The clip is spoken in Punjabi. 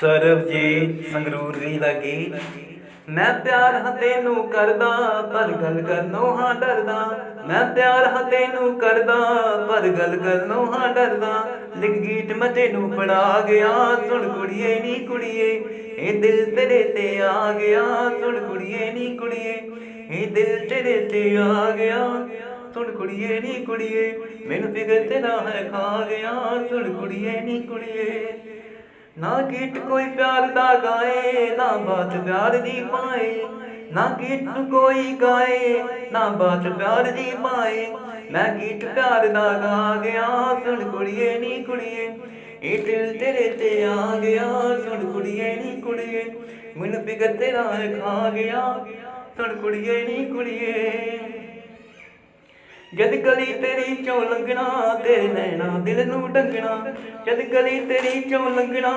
ਸਰਬਜੀਤ ਸੰਗਰੂਰ ਦੀ ਲੱਗੀ ਮੈਂ ਪਿਆਰ ਹਾਂ ਤੈਨੂੰ ਕਰਦਾ, ਪਰ ਗੱਲ ਕਰਨੋਂ ਹਾਂ ਡਰਦਾ। ਮੈਂ ਪਿਆਰ ਹਾਂ ਤੈਨੂੰ ਕਰਦਾ, ਪਰ ਗੱਲ ਕਰਨੋਂ ਹਾਂ ਡਰਦਾ। ਲਿਖ ਗੀਤ ਮੈਂ ਤੈਨੂੰ ਪੜਾ ਗਿਆ, ਸੁਣ ਕੁੜੀਏ ਨੀ ਕੁੜੀਏ। ਇਹ ਦਿਲ ਤੇਰੇ ਤੇ ਆ ਗਿਆ, ਸੁਣ ਕੁੜੀਏ ਨੀ ਕੁੜੀਏ। ਇਹ ਦਿਲ ਤੇਰੇ ਤੇ ਆ ਗਿਆ, ਸੁਣ ਕੁੜੀਏ ਨੀ ਕੁੜੀਏ। ਮੈਨੂੰ ਫਿਕਰ ਤੇਰਾ ਹੈ ਖਾ ਗਿਆ, ਸੁਣ ਕੁੜੀਏ ਨੀ ਕੁੜੀਏ। ਨਾ ਗੀਤ ਕੋਈ ਪਿਆਰ ਦਾ ਗਾਏ, ਨਾ ਬਾਤ ਪਿਆਰ ਦੀ ਪਾਏ। ਨਾ ਗੀਤ ਕੋਈ ਗਾਏ, ਨਾ ਬਾਤ ਪਿਆਰ ਦੀ ਪਾਏ। ਮੈਂ ਗੀਤ ਪਿਆਰ ਦਾ ਗਾ ਗਿਆ, ਸੁਣ ਕੁੜੀਏ ਨੀ ਕੁੜੀਏ। ਇਹ ਦਿਲ ਤੇਰੇ ਤੇ ਆ ਗਿਆ, ਸੁਣ ਕੁੜੀਏ ਨੀ ਕੁੜੀਏ। ਮੈਨੂੰ ਫਿਕਰ ਤੇਰਾ ਹੈ ਖਾ ਗਿਆ, ਸੁਣ ਕੁੜੀਏ ਨੀ ਕੁੜੀਏ। ਜਦ ਗਲੀ ਤੇਰੀ ਚੋਂ ਲੰਘਣਾ ਤੇਰੇ ਨੈਣਾ ਦਿਲ ਨੂੰ ਡੰਗਣਾ। ਜਦ ਗਲੀ ਤੇਰੀ ਚੋਂ ਲੰਘਣਾ